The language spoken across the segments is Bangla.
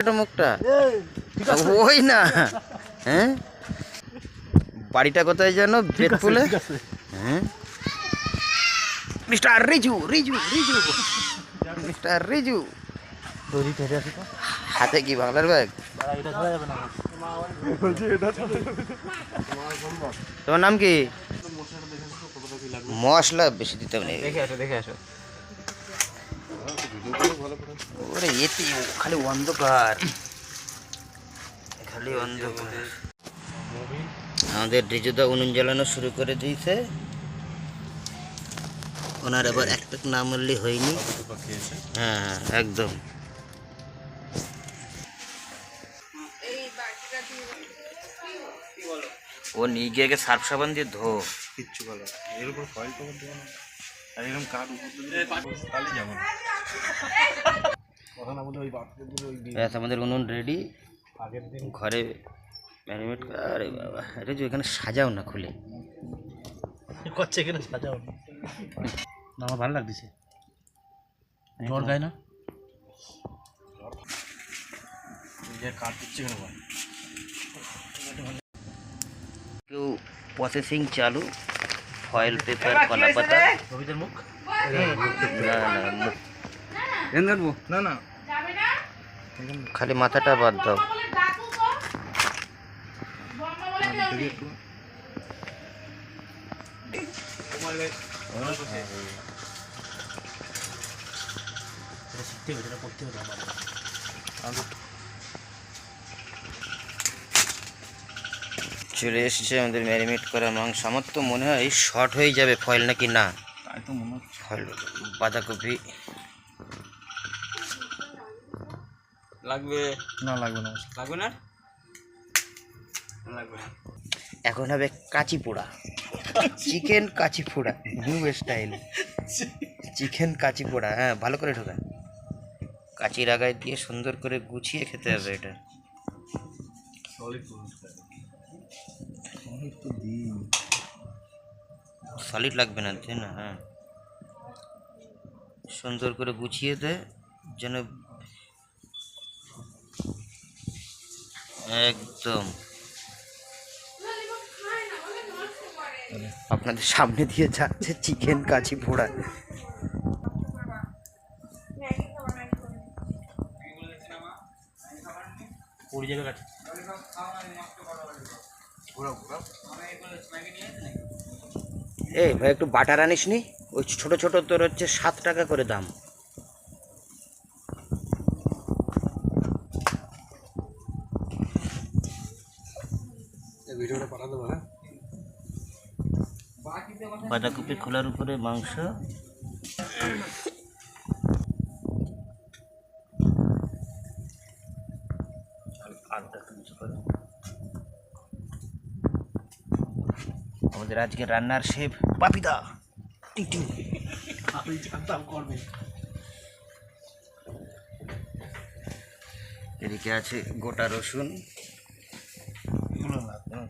এটা মুখটা? ওই না। হ্যাঁ? বাড়িটা কোথায় যেন? বেতপুলে? হ্যাঁ? মিস্টার রিজু রিজু রিজু। মিস্টার রিজু। হাতে কি বাংলার ব্যাগ? তোমার নাম কি? মশলা বেশি দিতে হবে দেখে আসো দেখে আসো। খালি অন্ধকার। খালি অন্ধকার। আমাদের রিজুদা উনুন জ্বালানো শুরু করে দিয়েছে। ওনার এবার এক পেক না মরলে হয়নি। হ্যাঁ হ্যাঁ একদম। ও নিয়ে গিয়ে সার্ফ সাবান দিয়ে ধো। কিচ্ছু বলো। এর উপর দেবো না। আর এরকম কাঠ উপর তাহলে যাব না। ব্যাস আমাদের উনুন রেডি ঘরে ম্যারিনেট আরে বাবা এটা যে এখানে সাজাও না খুলে। করছে এখানে সাজাও না। আমার ভালো লাগতেছে? জ্বর গায় না? কেউ প্রসেসিং চালু ফয়েল পেপার কলা পাতা মুখ? না না মুখ না না। খালি মাথাটা বাদ দাও। শিখতে হবে করতে হবে চলে এসেছে আমাদের ম্যারিনেট করা মাংস আমার তো মনে হয় শর্ট হয়ে যাবে ফয়েল নাকি না? তাই তো মনে হচ্ছে। ফয়েল বাঁধাকপি। লাগবে? না লাগবে না। লাগবে না? লাগবে না। এখন হবে কাচি পোড়া চিকেন কাচি পোড়া নিউ স্টাইল চিকেন কাচি পোড়া হ্যাঁ ভালো করে ঢোকা। কাচির আগায় দিয়ে সুন্দর করে গুছিয়ে খেতে হবে এটা। সলিড সলিড লাগবে না তাই না? হ্যাঁ। সুন্দর করে গুছিয়ে দে যেন একদম। আপনাদের সামনে দিয়ে যাচ্ছে চিকেন কাচি পোড়া এই ভাই, একটু বাটার আনিস নি ওই ছোট ছোট তোর হচ্ছে সাত টাকা করে দাম ভিডিওটা পাঠা দেবো হ্যাঁ বাঁধাকপি খোলার উপরে মাংস। আমাদের আজকে রান্নার শেফ পাপিদা। আমি জানতাম করবে। এদিকে আছে গোটা রসুন এগুলো লাগবে না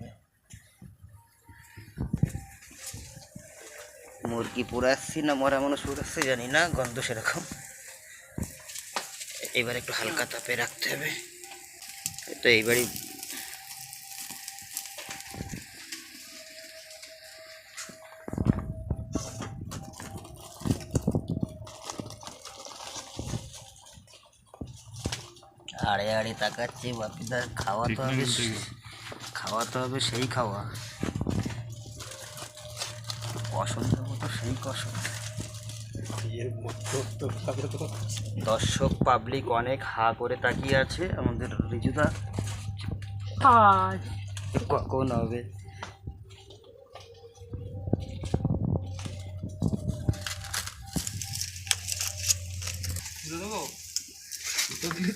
মুরগি পোড়াচ্ছি না মরা মানুষ পোড়াচ্ছে জানি না গন্ধ সেরকম। এবার একটু হালকা তাপে রাখতে হবে। তো এইবারই আড়ে আড়ে তাকাচ্ছি বাপিদার খাওয়া তো হবে খাওয়া তো হবে সেই খাওয়া। পছন্দ সেই দর্শক পাবলিক অনেক হা করে তাকিয়ে আছে আমাদের রিজুদা। কখন হবে?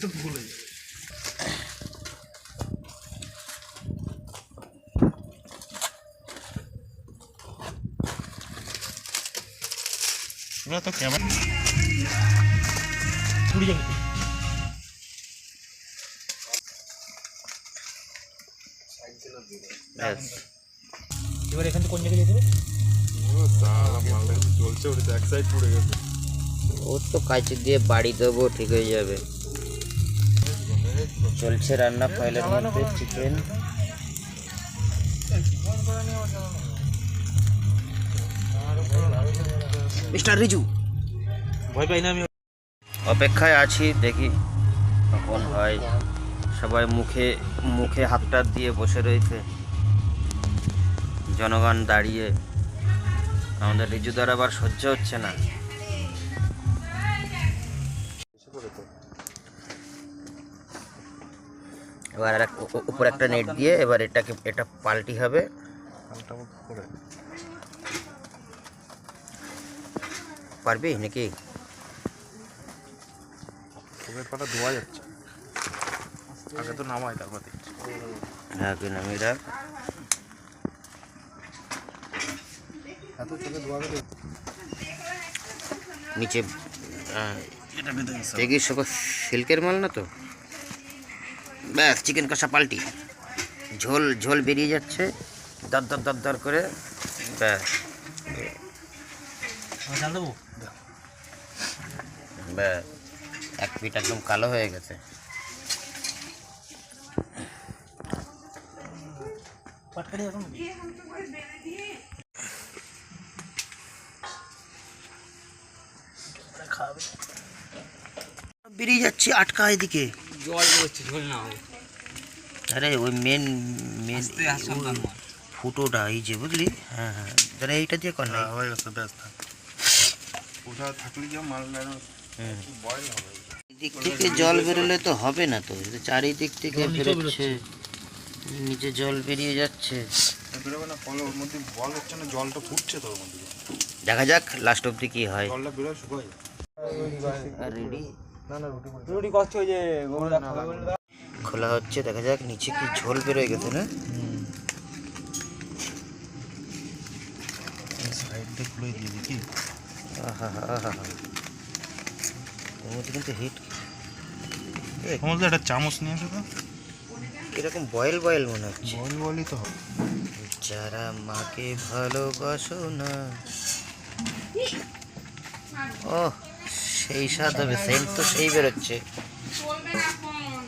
তো ভুলে তোরা তো ক্যামেরা এবার এখান থেকে কোন জায়গায় যেতে চলছে ওটা এক সাইড পড়ে গেছে। ওর তো কাঁচি দিয়ে বাড়ি দেবো ঠিক হয়ে যাবে। চলছে রান্না ফয়েলের মধ্যে চিকেন মিস্টার রিজু। ভয় পাই না আমি। অপেক্ষায় আছি দেখি কখন হয়। সবাই মুখে মুখে হাতটা দিয়ে বসে রয়েছে। জনগণ দাঁড়িয়ে। আমাদের রিজু দ্বারা আবার সহ্য হচ্ছে না। এবার উপর একটা নেট দিয়ে এবার এটাকে এটা পাল্টি হবে হালটা করে পারবি নাকি? ধোয়া যাচ্ছে। আগে তো নামাই তারপর হ্যাঁ কি নামি রাখ। এত চোখে ধোয়া গেলে নিচে দেখি সব সিল্কের মাল না তো? ব্যাস চিকেন কষা পাল্টি। ঝোল ঝোল বেরিয়ে যাচ্ছে। দর দর দর দর করে ব্যাস। দেবো? এক পিঠ একদম কালো হয়ে গেছে। বেরিয়ে যাচ্ছে আটকা এদিকে। জল ঝোল না আরে ওই মেন মেন। ফুটোটা এই যে বুঝলি? হ্যাঁ হ্যাঁ। তাহলে এইটা দিয়ে কর না হ্যাঁ, গেছে ব্যাস ওটা থাকলে কি মাল হুম। বয়ল হবে দিক থেকে জল বেরোলে তো হবে না তো চারিদিক থেকে বেরোচ্ছে নিচে জল বেরিয়ে যাচ্ছে। বেরোবে না ফলে ওর মধ্যে বল হচ্ছে না জলটা ফুটছে তোর মধ্যে। দেখা যাক লাস্ট অব্দি কি হয়। জলটা বেরোয় শুকায়। রেডি না না রুটি রুটি কষ্ট হয়ে যে খোলা হচ্ছে দেখা যাক নিচে কি ঝোল বেরোয় গেছে না? সাইড দিয়ে খুলে দিয়ে দেখি। আহা হা হা হা মধ্যে কিন্তু হিট তোমার একটা চামচ নিয়ে আসো তো। এরকম বয়েল বয়েল মনে হচ্ছে। বল বলই তো হবে। যারা মাকে ভালোবাসো না ও সেই স্বাদ হবে। সেন্ট তো সেই বেরোচ্ছে।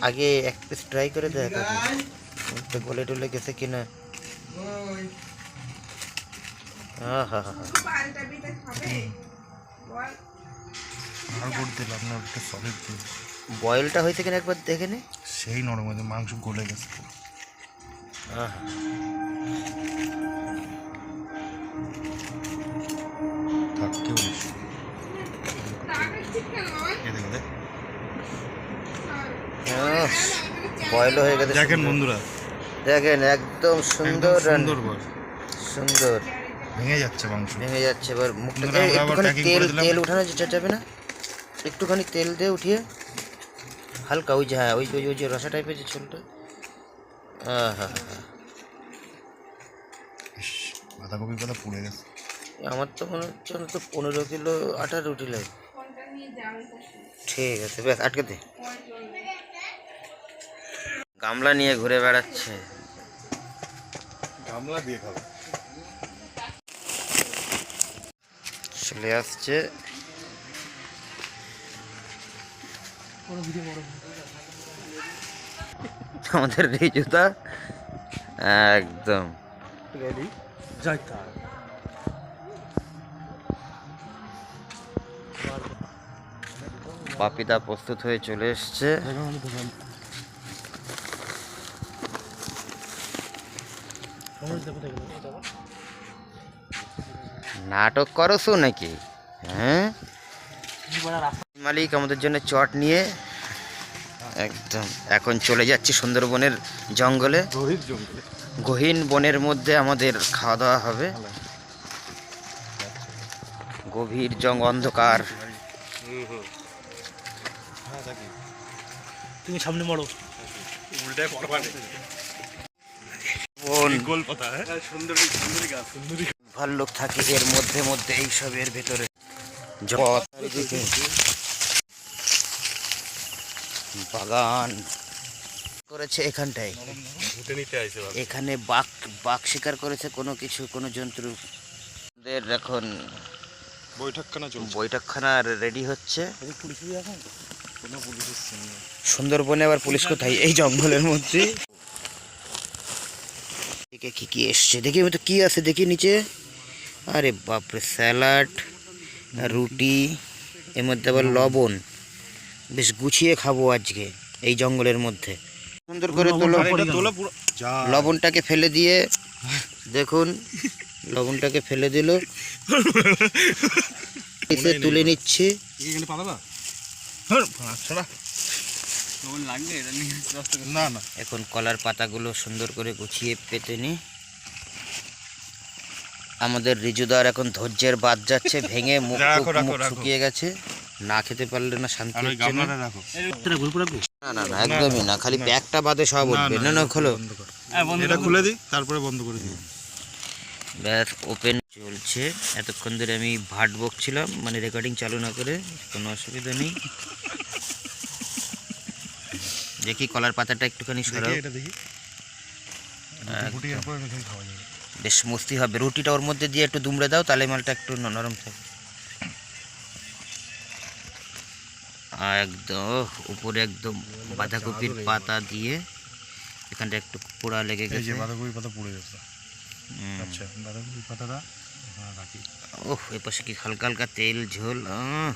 আগে এক পিস ট্রাই করে দেখ আগে গলে টলে গেছে কিনা। আহা হা হা আর করতে দিলাম না একটা সলিড দিয়ে বয়েলটা হয়েছে কিনা একবার দেখে নে। সেই নরম হয়েছে মাংস গলে গেছে। আহা। থাক বলিস এ দেখো দেখ। বয়েল হয়ে গেছে দেখেন বন্ধুরা। দেখেন একদম সুন্দর সুন্দর সুন্দর। ভেঙে যাচ্ছে মাংস। ভেঙে যাচ্ছে এবার মুখটা। তেল। তেল উঠানো যাবে না? একটুখানি তেল দিয়ে উঠিয়ে হালকা ওই যে হ্যাঁ ওই ওই ওই যে রসা টাইপের যে ঝোলটা। আহা ইস, বাঁধাকপির কথা পুড়ে গেছে। আমার তো মনে হচ্ছে তো পনেরো কিলো আটা রুটি লাগে। ঠিক আছে ব্যাস আটকে দে। গামলা নিয়ে ঘুরে বেড়াচ্ছে। গামলা দিয়ে খাবে। চলে আসছে আমাদের রিজুদা একদম। রেডি যাই পাপিদা প্রস্তুত হয়ে চলে এসছে। নাটক করছ নাকি? হ্যাঁ? মালিক আমাদের জন্য চট নিয়ে একদম এখন চলে যাচ্ছি সুন্দরবনের জঙ্গলে। গহীন বনের মধ্যে আমাদের খাওয়া দাওয়া হবে। গভীর জং অন্ধকার। হ্যাঁ থাকি। তুমি সামনে মরো। হ্যাঁ? ভাল্লুক থাকে এর মধ্যে মধ্যে এইসবের ভেতরে। বাগান। করেছে এখানটায়। এখানে বাঘ বাঘ শিকার করেছে কোনো কিছু কোনো জন্তু। ওদের এখন বৈঠকখানা চলছে। বৈঠকখানা রেডি হচ্ছে। সুন্দরবনে আবার পুলিশ কোথায়? এই জঙ্গলের মধ্যে। এদিকে কি কি এসছে? দেখি তো কি আছে দেখি নিচে। আরে বাপরে স্যালাড রুটি এর মধ্যে আবার লবণ। বেশ গুছিয়ে খাব আজকে এই জঙ্গলের মধ্যে। সুন্দর করে তোলো আরে এটা তোলা পুরো। যা। লবণটাকে ফেলে দিয়ে দেখুন লবণটাকে ফেলে দিল। এসে তুলে নিচ্ছে। এখানে পালাবা? আচ্ছা না না না। এখন কলার পাতাগুলো সুন্দর করে গুছিয়ে পেতে নি। আমাদের রিজুদার এখন ধৈর্যের বাদ যাচ্ছে ভেঙে মুখ শুকিয়ে গেছে। না খেতে পারলে না শান্তি হচ্ছে না। এটা গল্প রাখব? না না না একদমই না। খালি প্যাকটা বাদে সব উঠবে। না না খোলো। এটা খুলে দিই তারপরে বন্ধ করে দিই ব্যাস ওপেন চলছে। এতক্ষণ ধরে আমি ভাট বকছিলাম মানে রেকর্ডিং চালু না করে কোনো অসুবিধা নেই। দেখি কলার পাতাটা একটুখানি সরাও। বেশ মস্তি হবে। রুটিটা ওর মধ্যে দিয়ে একটু দুমড়ে দাও তাহলে মালটা একটু নরম থাকবে। একদম উপরে একদম বাঁধাকপির পাতা দিয়ে এখানটা একটু পোড়া লেগে গেছে। বাঁধাকপি পাতা পুড়ে গেছে। আচ্ছা বাঁধাকপি পাতাটা ওহ এ পাশে কি হালকা হালকা তেল ঝোল আহ।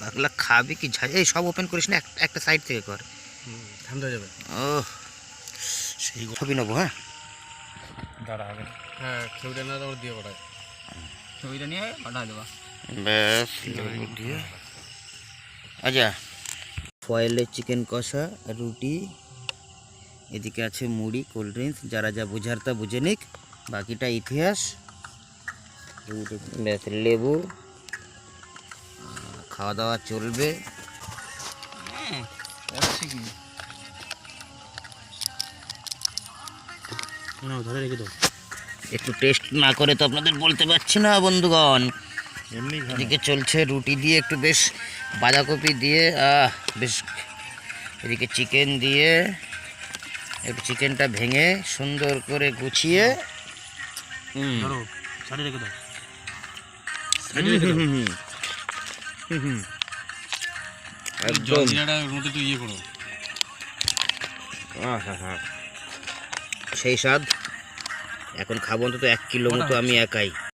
পাগলা খাবে কি এই সব ওপেন করিস না এক- একটা সাইড থেকে কর। ঠান্ডা যাবে। ও সেই ছবি নেব হ্যাঁ? দাঁড়া আগে। হ্যাঁ না দিয়ে পড়ায় ছবিটা নিয়ে পাঠা দেবা। ব্যাস দিয়ে। আচ্ছা। ফয়েলের চিকেন কষা রুটি এদিকে আছে মুড়ি কোল্ড ড্রিঙ্কস যারা যা বুঝার তা বুঝে নিক বাকিটা ইতিহাস। ব্যাস লেবু খাওয়া দাওয়া চলবে। একটু টেস্ট না করে তো আপনাদের বলতে পারছি না বন্ধুগণ। এমনি এদিকে চলছে রুটি দিয়ে একটু বেশ বাঁধাকপি দিয়ে আহ বেশ এদিকে চিকেন দিয়ে একটু চিকেনটা ভেঙে সুন্দর করে গুছিয়ে। একদম। সেই স্বাদ। এখন খাব অন্তত এক কিলো মতো আমি একাই।